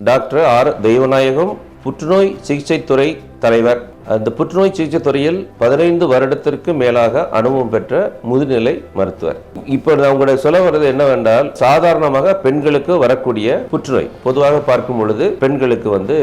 Doctor R. Deivanayagam புற்றுநோய் சிகிச்சை துறை தலைவர். அந்த புற்றுநோய் சிகிச்சை துறையில் பதினைந்து வருடத்திற்கு மேலாக அனுபவம் பெற்ற முதுநிலை மருத்துவர். இப்போ நான் உங்களுடைய சொல்ல வர்றது என்னவென்றால் சாதாரணமாக பெண்களுக்கு வரக்கூடிய புற்றுநோய். பொதுவாக பார்க்கும் பொழுது பெண்களுக்கு வந்து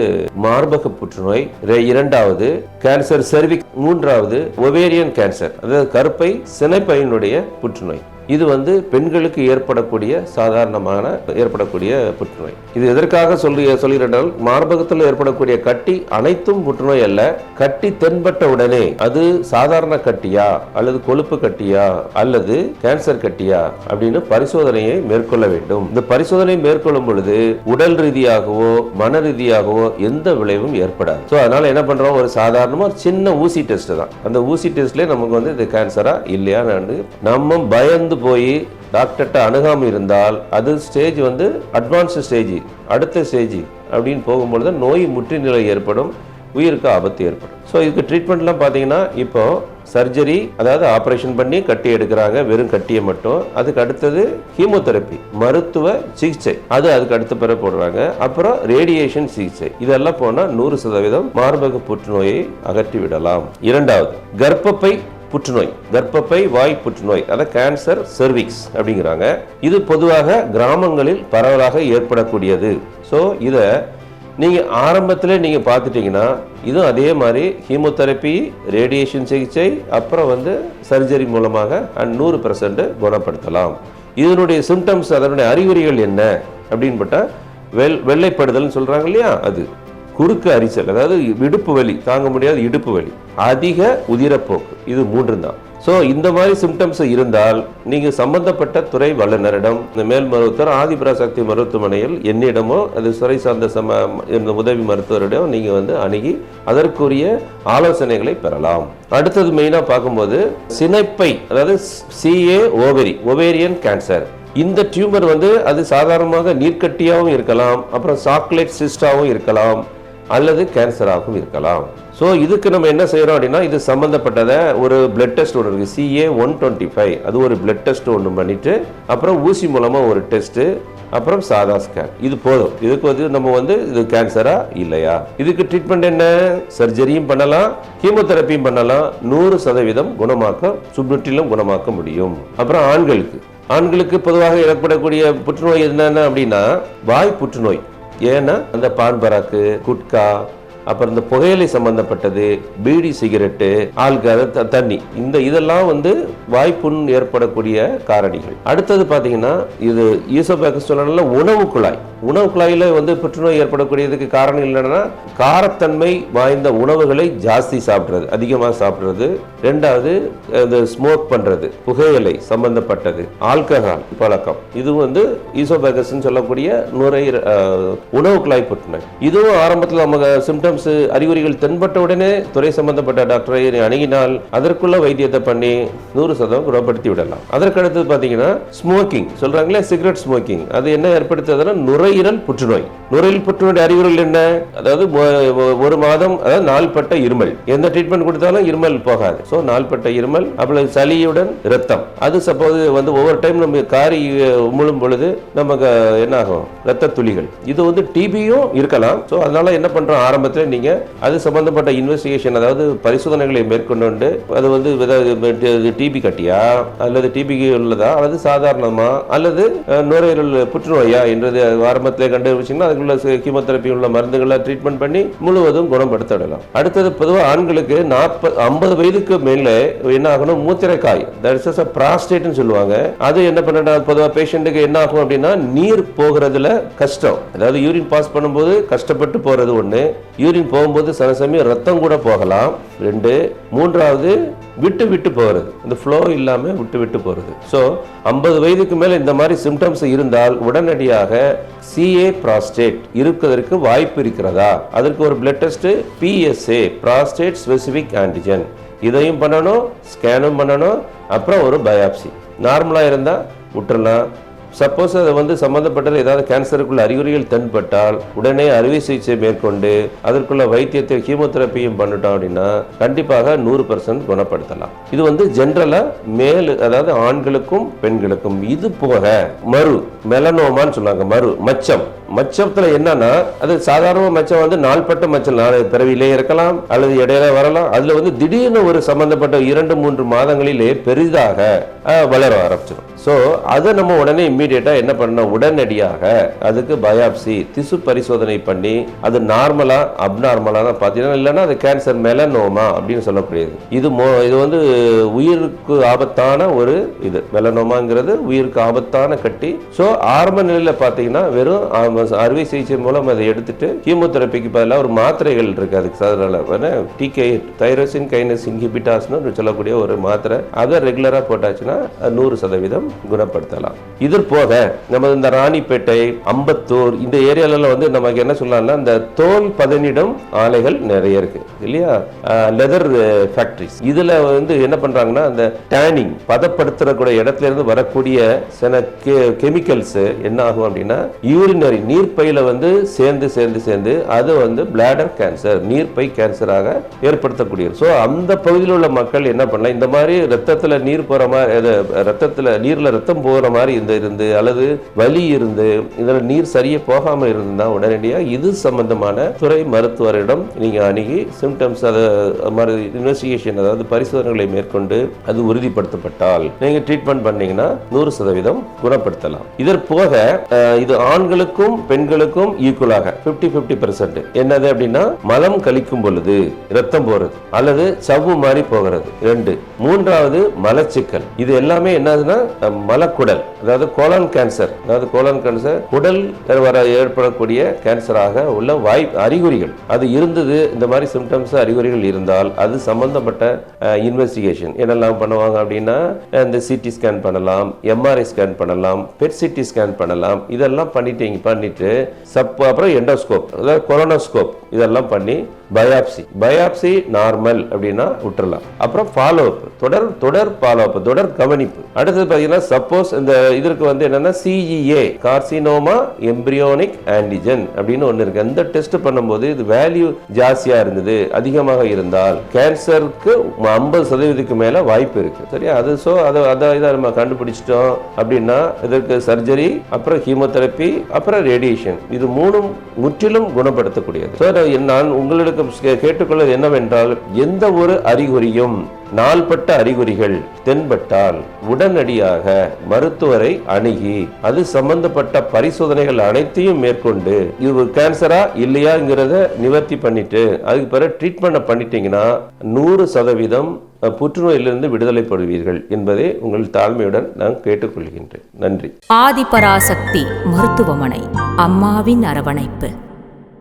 மார்பக புற்றுநோய் இரண்டாவது கேன்சர் செர்விக் மூன்றாவது ஒவேரியன் கேன்சர் அதாவது கருப்பை சினைப்பையினுடைய புற்றுநோய். இது வந்து பெண்களுக்கு ஏற்படக்கூடிய சாதாரணமான ஏற்படக்கூடிய புற்றுநோய். இது எதற்காக சொல்லி சொல்கிறேன் மார்பகத்தில் ஏற்படக்கூடிய கட்டி அனைத்தும் புற்றுநோய் அல்ல. கட்டி தென்பட்ட உடனே அது சாதாரண கட்டியா அல்லது கொழுப்பு கட்டியா அல்லது கேன்சர் கட்டியா அப்படின்னு பரிசோதனையை மேற்கொள்ள வேண்டும். இந்த பரிசோதனை மேற்கொள்ளும் பொழுது உடல் ரீதியாகவோ மன ரீதியாகவோ எந்த விளைவும் ஏற்படாது. ஸோ அதனால என்ன பண்றோம்? ஒரு சாதாரணமா ஒரு சின்ன ஊசி டெஸ்ட் தான். அந்த ஊசி டெஸ்ட்லேயே நமக்கு வந்து இது கேன்சரா இல்லையான்னு நம்ம பயந்து போய் டாக்டர்கிட்ட அணுகாமல் இருந்தால் அது ஸ்டேஜ் வந்து அட்வான்ஸ்டு ஸ்டேஜ் அடுத்த ஸ்டேஜ் அப்படின்னு போகும்பொழுது நோய் முற்றுநிலை ஏற்படும் உயிருக்கு ஆபத்து ஏற்படும். ஸோ இதுக்கு ட்ரீட்மெண்ட்லாம் பார்த்தீங்கன்னா இப்போ சர்ஜரி அதாவது ஆப்ரேஷன் பண்ணி கட்டி எடுக்கிறாங்க வெறும் கட்டியை மட்டும். அதுக்கு அடுத்தது ஹீமோதெரப்பி மருத்துவ சிகிச்சை. அது அதுக்கு அடுத்த பிறகு போடுறாங்க. அப்புறம் ரேடியேஷன் சிகிச்சை. இதெல்லாம் போனால் நூறு சதவீதம் மார்பக புற்றுநோயை அகற்றி விடலாம் இரண்டாவது கர்ப்பப்பை புற்றுநோய் கர்ப்பப்பை வாய் புற்றுநோய் அதாவது கேன்சர் செர்விக்ஸ் அப்படிங்கிறாங்க. இது பொதுவாக கிராமங்களில் பரவலாக ஏற்படக்கூடியது. ஸோ இதை நீங்கள் ஆரம்பத்தில் நீங்கள் பார்த்துட்டிங்கன்னா இதுவும் அதே மாதிரி ஹீமோதெரப்பி ரேடியேஷன் சிகிச்சை அப்புறம் வந்து சர்ஜரி மூலமாக அண்ட் நூறு பர்சன்ட் குணப்படுத்தலாம். இதனுடைய சிம்டம்ஸ் அதனுடைய அறிகுறிகள் என்ன? அப்படின்னு வெள் வெள்ளைப்படுதல்னு சொல்கிறாங்க இல்லையா? அது. குறுக்கு அரிச்சல் அதாவது இடுப்பு வலி தாங்க முடியாத இடுப்பு வலி அதிக உதிரப்போக்கு இது மூன்று தான் ஸோ இந்த மாதிரி சிம்டம்ஸ் இருந்தால் நீங்கள் சம்பந்தப்பட்ட துறை வல்லுநரிடம் இந்த மேல் மருத்துவர் ஆதிபராசக்தி மருத்துவமனையில் என்னிடமோ அது துறை சார்ந்த சம இந்த உதவி மருத்துவரிடம் நீங்கள் வந்து அணுகி அதற்குரிய ஆலோசனைகளை பெறலாம். அடுத்தது மெயினாக பார்க்கும்போது சினைப்பை அதாவது சிஏ ஓவரி ஒவேரியன் கேன்சர் இந்த டியூமர் வந்து அது சாதாரணமாக நீர்க்கட்டியாகவும் இருக்கலாம் அப்புறம் சாக்லேட் சிஸ்டாகவும் இருக்கலாம். அல்லது கேன்சராகவும் இருக்கலாம். ஸோ இதுக்கு நம்ம என்ன செய்கிறோம் அப்படின்னா இது சம்மந்தப்பட்டதை ஒரு பிளட் டெஸ்ட் ஒன்று இருக்குது சிஏ ஒன் டுவெண்ட்டி ஃபைவ் அது ஒரு பிளட் டெஸ்ட் ஒன்று பண்ணிட்டு அப்புறம் ஊசி மூலமாக ஒரு டெஸ்ட்டு அப்புறம் சாதா ஸ்கேன் இது போதும். இதுக்கு வந்து நம்ம வந்து இது கேன்சரா இல்லையா? இதுக்கு ட்ரீட்மெண்ட் என்ன? சர்ஜரியும் பண்ணலாம். கீமோதெரப்பியும் பண்ணலாம். நூறு சதவீதம் குணமாக்க சுற்றுலும் குணமாக்க முடியும். அப்புறம் ஆண்களுக்கு. ஆண்களுக்கு பொதுவாக ஏற்படக்கூடிய புற்றுநோய் என்னென்ன அப்படின்னா வாய் புற்றுநோய். ஏன்னா அந்த பான் பராக்கு குட்கா அப்புறம் இந்த புகையிலை சம்பந்தப்பட்டது பீடி சிகரெட்டு ஆல்கஹால் த- தண்ணி. இந்த இதெல்லாம் வந்து வாய்ப்புண் ஏற்படக்கூடிய காரணிகள். அடுத்தது பார்த்தீங்கன்னா இது ஈசோபேக்கஸ் சொல்லணும்ல உணவு குழாய். உணவு குழாயில் வந்து புற்றுநோய் ஏற்படக்கூடியதுக்கு காரணம் இல்லைன்னா காரத்தன்மை வாய்ந்த உணவுகளை ஜாஸ்தி சாப்பிட்றது அதிகமாக சாப்பிட்றது. ரெண்டாவது இந்த ஸ்மோக் பண்ணுறது புகையிலை சம்பந்தப்பட்டது ஆல்கஹால் பழக்கம். இது வந்து ஈசோபேகஸ்ன்னு சொல்லக்கூடிய நுரை உணவு குழாய் புற்றுநோய். இதுவும் ஆரம்பத்தில் நமக்கு சிம்டம்ஸ் அறிகுறிகள் தென்பட்ட உடனே துறை சம்பந்தப்பட்ட டாக்டரை அணுகினால் அதற்குள்ள வைத்தியத்தை பண்ணி நூறு சதவீதம் குணப்படுத்தி விடலாம். அதற்கு பார்த்தீங்கன்னா ஸ்மோக்கிங் சொல்றாங்களே சிகரெட் ஸ்மோக்கிங் அது என்ன ஏற்படுத்துறதுன்னா நுரையீரல் புற்றுநோய். நுரையீரல் புற்றுநோய் அறிகுறிகள் என்ன? அதாவது ஒரு மாதம் அதாவது நாள்பட்ட இருமல். எந்த ட்ரீட்மெண்ட் கொடுத்தாலும் இருமல் போகாது. ஸோ நாள்பட்ட இருமல் அப்புறம் சளியுடன் ரத்தம் அது சப்போஸ் வந்து ஒவ்வொரு டைம் நம்ம காரி உமிழும் பொழுது நமக்கு என்ன ஆகும்? ரத்த துளிகள். இது வந்து டிபியும் இருக்கலாம். ஸோ அதனால என்ன பண்றோம்? ஆரம்பத்தில் பட்சத்தில் நீங்கள் அது சம்பந்தப்பட்ட இன்வெஸ்டிகேஷன் அதாவது பரிசோதனைகளை மேற்கொண்டு அது வந்து டிபி கட்டியா அல்லது டிபி உள்ளதா அல்லது சாதாரணமா அல்லது நுரையீரல் புற்றுநோயா என்றது ஆரம்பத்திலே கண்டுபிடிச்சிங்கன்னா அதுக்குள்ள கீமோதெரப்பி உள்ள மருந்துகளை ட்ரீட்மெண்ட் பண்ணி முழுவதும் குணப்படுத்திடலாம் அடுத்தது பொதுவாக ஆண்களுக்கு நாற்பது ஐம்பது வயதுக்கு மேலே என்ன ஆகணும்? மூத்திரைக்காய். தட்ஸ் இஸ் ப்ராஸ்டேட்னு சொல்லுவாங்க. அது என்ன பண்ணா பொதுவாக பேஷண்ட்டுக்கு என்ன ஆகும் அப்படின்னா நீர் போகிறதுல கஷ்டம். அதாவது யூரின் பாஸ் பண்ணும்போது கஷ்டப்பட்டு போகிறது ஒன்று யூரின் போகும்போது சில சமயம் ரத்தம் கூட போகலாம். ரெண்டு. மூன்றாவது விட்டு விட்டு போகிறது இந்த ஃப்ளோ இல்லாமல் விட்டு விட்டு போகிறது ஸோ ஐம்பது வயதுக்கு மேலே இந்த மாதிரி சிம்டம்ஸ் இருந்தால் உடனடியாக சிஏ ப்ராஸ்டேட் இருப்பதற்கு வாய்ப்பு இருக்கிறதா? அதற்கு ஒரு blood test PSA prostate specific antigen இதையும் பண்ணணும் ஸ்கேனும் பண்ணணும் அப்புறம் ஒரு பயாப்சி நார்மலாக இருந்தால் விட்டுறலாம். சப்போஸ் அது வந்து சம்பந்தப்பட்ட ஏதாவது கேன்சருக்குள்ள அறிகுறிகள் தென்பட்டால் உடனே அறுவை சிகிச்சை மேற்கொண்டு அதற்குள்ள வைத்தியத்தை ஹீமோதெரப்பியும் பண்ணிட்டோம் அப்படின்னா கண்டிப்பாக நூறு பர்சன்ட் குணப்படுத்தலாம். இது வந்து ஜென்ரலா மேல் அதாவது ஆண்களுக்கும் பெண்களுக்கும். இது போக மறு மெலனோமான்னு சொல்லுவாங்க மறு மச்சம். மச்சத்துல என்னன்னா அது சாதாரண மச்சம் வந்து நாள்பட்ட மச்சம் நாளை பிறவிலே இருக்கலாம் அல்லது இடையில வரலாம். அதுல வந்து திடீர்னு ஒரு சம்பந்தப்பட்ட இரண்டு மூன்று மாதங்களிலே பெரிதாக வளர ஆரம்பிச்சிடும். ஸோ அதை நம்ம உடனே இம்மீடியட்டாக என்ன பண்ணோம் உடனடியாக அதுக்கு பயாப்சி திசு பரிசோதனை பண்ணி அது நார்மலாக அப்நார்மலாக தான் பார்த்தீங்கன்னா இல்லைன்னா அது கேன்சர் மெலனோமா அப்படின்னு சொல்லக்கூடியது. இது மோ இது வந்து உயிருக்கு ஆபத்தான ஒரு இது. மெலனோமாங்கிறது உயிருக்கு ஆபத்தான கட்டி. ஸோ ஆரம்ப நிலையில் பார்த்தீங்கன்னா வெறும் அறுவை சிகிச்சை மூலம் அதை எடுத்துட்டு கீமோதெரப்பிக்கு பதிலாக ஒரு மாத்திரைகள் இருக்குது அதுக்கு அதனால் டிகே தைரோசின் கைனஸ் இன்ஹிபிட்டாஸ்னு சொல்லக்கூடிய ஒரு மாத்திரை. அதை ரெகுலராக போட்டாச்சுன்னா நூறு சதவீதம் குணப்படுத்தலாம். இது போக நம்ம இந்த ராணிப்பேட்டை அம்பத்தூர் இந்த ஏரியாலலாம் வந்து நமக்கு என்ன சொல்லலாம்னா இந்த தோல் பதனிடம் ஆலைகள் நிறைய இருக்கு இல்லையா? லெதர் ஃபேக்டரிஸ் இதுல வந்து என்ன பண்றாங்கன்னா அந்த டேனிங் பதப்படுத்துறக்கூடிய இடத்துல இருந்து வரக்கூடிய சில கெமிக்கல்ஸ் என்ன ஆகும் அப்படின்னா யூரினரி நீர்ப்பையில வந்து சேர்ந்து சேர்ந்து சேர்ந்து அது வந்து பிளாடர் கேன்சர் நீர்ப்பை கேன்சராக ஏற்படுத்தக்கூடியது. ஸோ அந்த பகுதியில் உள்ள மக்கள் என்ன பண்ணலாம் இந்த மாதிரி ரத்தத்துல நீர் போகிற மாதிரி ரத்தத்தில் நீர் ரத்தம் போகிற மாதிரி இருந்து இருந்து அல்லது வலி இருந்து இதில் நீர் சரியா போகாம இருந்தால் உடனடியா இது சம்பந்தமான துறை மருத்துவரிடம் நீங்க அணுகி சிம்டம்ஸ் அதை மாதிரி இன்வெஸ்டிகேஷன் அதாவது பரிசோதனைகளை மேற்கொண்டு அது உறுதிப்படுத்தப்பட்டால் நீங்க ட்ரீட்மெண்ட் பண்ணீங்கன்னா நூறு சதவீதம் குணப்படுத்தலாம். இதற்போக இது ஆண்களுக்கும் பெண்களுக்கும் ஈக்குவலாக 50 50% பெர்சன்ட் என்னது அப்படின்னா மலம் கழிக்கும் பொழுது ரத்தம் போறது அல்லது சவ்வு மாதிரி போகிறது. ரெண்டு. மூன்றாவது மலச்சிக்கல். இது எல்லாமே என்னதுன்னா மலக்குடல் அதாவது கோலன் கேன்சர் அதாவது கோலன் கேன்சர் குடல் வர ஏற்படக்கூடிய கேன்சராக உள்ள வாய் அறிகுறிகள். அது இருந்தது இந்த மாதிரி சிம்டம்ஸ் அறிகுறிகள் இருந்தால் அது சம்பந்தப்பட்ட இன்வெஸ்டிகேஷன் என்னெல்லாம் பண்ணுவாங்க அப்படின்னா இந்த சிடி ஸ்கேன் பண்ணலாம் எம்ஆர்ஐ ஸ்கேன் பண்ணலாம் பெட் சிடி ஸ்கேன் பண்ணலாம் இதெல்லாம் பண்ணிட்டீங்க பண்ணிட்டு சப் அப்புறம் எண்டோஸ்கோப் அதாவது கொரோனோஸ்கோப் இதெல்லாம் பண்ணி பயாப்சி பயாப்சி நார்மல் அப்படின்னா விட்டுறலாம். அப்புறம் ஃபாலோ அப் தொடர் தொடர் ஃபாலோ அப் தொடர் கவனிப்பு. அடுத்தது பார்த்தீங்கன்னா சப்போஸ் இந்த இதற்கு வந்து என்னன்னா சிஇஏ கார்சினோமா எம்பிரியோனிக் ஆன்டிஜன் அப்படின்னு ஒன்று இருக்கு. அந்த டெஸ்ட் பண்ணும்போது இது வேல்யூ ஜாஸ்தியா இருந்தது அதிகமாக இருந்தால் கேன்சருக்கு ஐம்பது சதவீதத்துக்கு மேல வாய்ப்பு இருக்கு. சரியா? அது ஸோ அதை அதை இதை நம்ம கண்டுபிடிச்சிட்டோம் அப்படின்னா இதற்கு சர்ஜரி அப்புறம் ஹீமோதெரப்பி அப்புறம் ரேடியேஷன் இது மூணும் முற்றிலும் குணப்படுத்தக்கூடியது. ஸோ நான் உங்களுக்கு கே- கேட்டுக்கொள்வது என்னவென்றால் எந்த ஒரு அறிகுறியும் நாள்பட்ட அறிகுறிகள் தென்பட்டால் உடனடியாக மருத்துவரை அணுகி அது சம்பந்தப்பட்ட பரிசோதனைகள் அனைத்தையும் மேற்கொண்டு இது கேன்சரா இல்லையாங்கிறத நிவர்த்தி பண்ணிட்டு அதுக்கு பிறகு ட்ரீட்மெண்ட் பண்ணிட்டீங்கன்னா நூறு சதவீதம் புற்றுநோயிலிருந்து விடுதலை விடுதலைப்படுவீர்கள் என்பதை உங்கள் தாழ்மையுடன் நான் கேட்டுக்கொள்கின்றேன். நன்றி. ஆதிபராசக்தி மருத்துவமனை அம்மாவின் அரவணைப்பு.